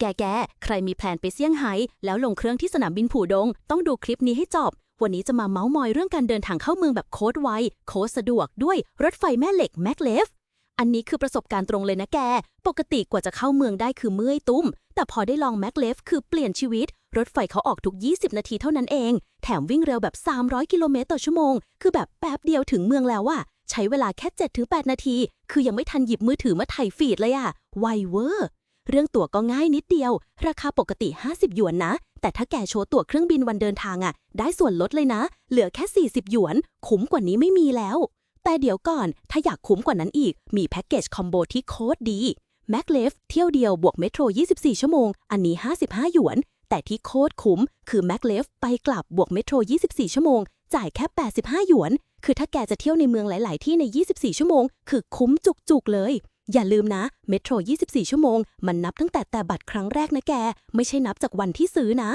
แกแกใครมีแพลนไปเซี่ยงไฮ้แล้วลงเครื่องที่สนามบินผู่ดง ต้องดูคลิปนี้ให้จบ วันนี้จะมาเมาส์มอยเรื่องการเดินทางเข้าเมืองแบบโคตรไว โคตรสะดวกด้วยรถไฟแม่เหล็กแมกเลฟ อันนี้คือประสบการณ์ตรงเลยนะแก ปกติกว่าจะเข้าเมืองได้คือเมื่อยตุ้ม แต่พอได้ลองแม็กเลฟคือเปลี่ยนชีวิต รถไฟเขาออกทุก 20 นาทีเท่านั้นเอง แถมวิ่งเร็วแบบ 300 กิโลเมตรต่อชั่วโมง คือแบบแป๊บเดียวถึงเมืองแล้วอะใช้เวลาแค่ 7-8 นาที คือยังไม่ทันหยิบมือถือมาถ่ายฟีดเลยอะไวเวอร์ เรื่องตั๋วก็ง่ายนิดเดียว ราคาปกติ 50 หยวนนะ แต่ถ้าแกโชว์ตั๋วเครื่องบินวันเดินทางอะได้ส่วนลดเลยนะ เหลือแค่ 40 หยวน คุ้มกว่านี้ไม่มีแล้ว แต่เดี๋ยวก่อน ถ้าอยากคุ้มกว่านั้นอีก มีแพ็กเกจคอมโบที่โคตรดีแม็กเลฟเที่ยวเดียวบวกเมโทร 24 ชั่วโมง อันนี้ 55 หยวน แต่ที่โคตรคุ้ม คือแม็กเลฟไปกลับบวกเมโทร 24 ชั่วโมง จ่ายแค่ 85 หยวน คือถ้าแกจะเที่ยวในเมืองหลาย ๆ ที่ใน 24 ชั่วโมง คือคุ้มจุก ๆ เลย อย่าลืมนะเมโทร 24 ชั่วโมง มันนับตั้งแต่แต่บัตรครั้งแรกนะแก ไม่ใช่นับจากวันที่ซื้อนะ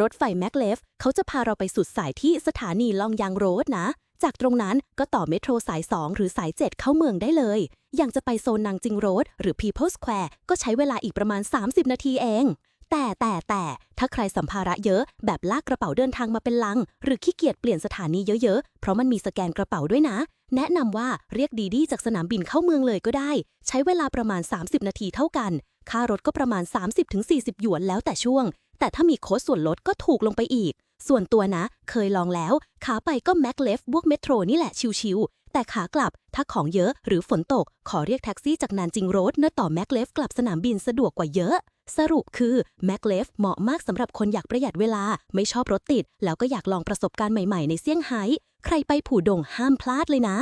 รถไฟแม็กเลฟเขาจะพาเราไปสุดสายที่สถานีลองยางโรดนะ จากตรงนั้นก็ต่อเมโทรสาย 2 หรือสาย 7 เข้าเมืองได้เลย อย่างจะไปโซนนางจิงโรดหรือ People Square ก็ใช้เวลาอีกประมาณ 30 นาทีเอง แต่แต่แต่ถ้าใครสัมภาระเยอะ แบบลากกระเป๋าเดินทางมาเป็นลัง หรือขี้เกียจเปลี่ยนสถานีเยอะๆ เพราะมันมีสแกนกระเป๋าด้วยนะ แนะนำว่าเรียกดีดีจากสนามบินเข้าเมืองเลยก็ได้ ใช้เวลาประมาณ 30 นาทีเท่ากัน ค่ารถก็ประมาณ 30-40 หยวนแล้วแต่ช่วง แต่ถ้ามีโค้ดส่วนลดก็ถูกลงไปอีก ส่วนตัวนะ เคยลองแล้ว ขาไปก็แม็กเลฟบวกเมโทรนี่แหละชิวๆ แต่ขากลับถ้าของเยอะหรือฝนตก ขอเรียกแท็กซี่จากนานจิงโรดเนื้อต่อแม็กเลฟกลับสนามบินสะดวกกว่าเยอะ สรุปคือแม็กเลฟเหมาะมากสำหรับคนอยากประหยัดเวลา ไม่ชอบรถติด แล้วก็อยากลองประสบการณ์ใหม่ๆในเซี่ยงไฮ้ใครไปผู่ดงห้ามพลาดเลยนะ